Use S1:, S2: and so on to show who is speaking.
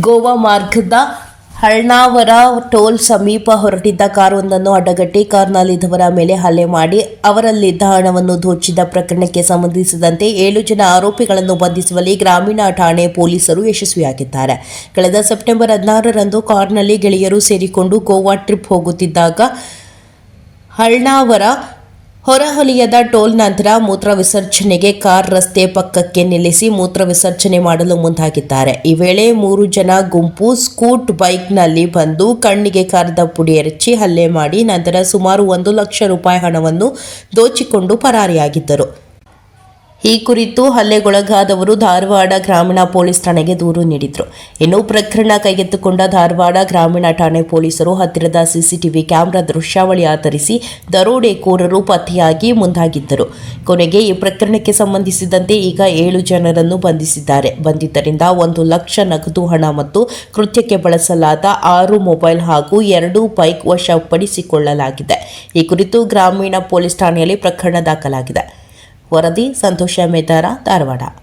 S1: ಗೋವಾ ಮಾರ್ಗದ ಹಳ್ನಾವರ ಟೋಲ್ ಸಮೀಪ ಹೊರಟಿದ್ದ ಕಾರೊಂದನ್ನು ಅಡಗಟ್ಟಿ ಕಾರ್ನಲ್ಲಿದ್ದವರ ಮೇಲೆ ಹಲ್ಲೆ ಮಾಡಿ ಅವರಲ್ಲಿದ್ದ ಹಣವನ್ನು ದೋಚಿದ ಪ್ರಕರಣಕ್ಕೆ ಸಂಬಂಧಿಸಿದಂತೆ ಏಳು ಜನ ಆರೋಪಿಗಳನ್ನು ಬಂಧಿಸುವಲ್ಲಿ ಗ್ರಾಮೀಣ ಠಾಣೆ ಪೊಲೀಸರು ಯಶಸ್ವಿಯಾಗಿದ್ದಾರೆ. ಕಳೆದ ಸೆಪ್ಟೆಂಬರ್ ಹದಿನಾರರಂದು ಕಾರ್ನಲ್ಲಿ ಗೆಳೆಯರು ಸೇರಿಕೊಂಡು ಗೋವಾ ಟ್ರಿಪ್ ಹೋಗುತ್ತಿದ್ದಾಗ ಹಳ್ನಾವರ ಹೊರವಲಯದ ಟೋಲ್ ನಂತರ ಮೂತ್ರ ವಿಸರ್ಜನೆಗೆ ಕಾರ್ ರಸ್ತೆ ಪಕ್ಕಕ್ಕೆ ನಿಲ್ಲಿಸಿ ಮೂತ್ರ ವಿಸರ್ಜನೆ ಮಾಡಲು ಮುಂದಾಗಿದ್ದಾರೆ. ಈ ವೇಳೆ ಮೂರು ಜನ ಗುಂಪು ಸ್ಕೂಟ್ ಬೈಕ್ನಲ್ಲಿ ಬಂದು ಕಣ್ಣಿಗೆ ಕಾರದ ಪುಡಿ ಎರಚಿ ಹಲ್ಲೆ ಮಾಡಿ ನಂತರ ಸುಮಾರು ಒಂದು ಲಕ್ಷ ರೂಪಾಯಿ ಹಣವನ್ನು ದೋಚಿಕೊಂಡು ಪರಾರಿಯಾಗಿದ್ದರು. ಈ ಕುರಿತು ಹಲ್ಲೆಗೊಳಗಾದವರು ಧಾರವಾಡ ಗ್ರಾಮೀಣ ಪೊಲೀಸ್ ಠಾಣೆಗೆ ದೂರು ನೀಡಿದ್ರು. ಇನ್ನು ಪ್ರಕರಣ ಕೈಗೆತ್ತಿಕೊಂಡ ಧಾರವಾಡ ಗ್ರಾಮೀಣ ಠಾಣೆ ಪೊಲೀಸರು ಹತ್ತಿರದ ಸಿಸಿಟಿವಿ ಕ್ಯಾಮೆರಾ ದೃಶ್ಯಾವಳಿ ಆಧರಿಸಿ ದರೋಡೆಕೋರರು ಪತ್ತೆಯಾಗಿ ಮುಂದಾಗಿದ್ದರು. ಕೊನೆಗೆ ಈ ಪ್ರಕರಣಕ್ಕೆ ಸಂಬಂಧಿಸಿದಂತೆ ಈಗ ಏಳು ಜನರನ್ನು ಬಂಧಿಸಿದ್ದಾರೆ. ಬಂಧಿತರಿಂದ ಒಂದು ಲಕ್ಷ ನಗದು ಹಣ ಮತ್ತು ಕೃತ್ಯಕ್ಕೆ ಬಳಸಲಾದ ಆರು ಮೊಬೈಲ್ ಹಾಗೂ ಎರಡು ಬೈಕ್ ವಶಪಡಿಸಿಕೊಳ್ಳಲಾಗಿದೆ. ಈ ಕುರಿತು ಗ್ರಾಮೀಣ ಪೊಲೀಸ್ ಠಾಣೆಯಲ್ಲಿ ಪ್ರಕರಣ ದಾಖಲಾಗಿದೆ. ವರದಿ ಸಂತೋಷ ಮೇದಾರ ಧಾರವಾಡ.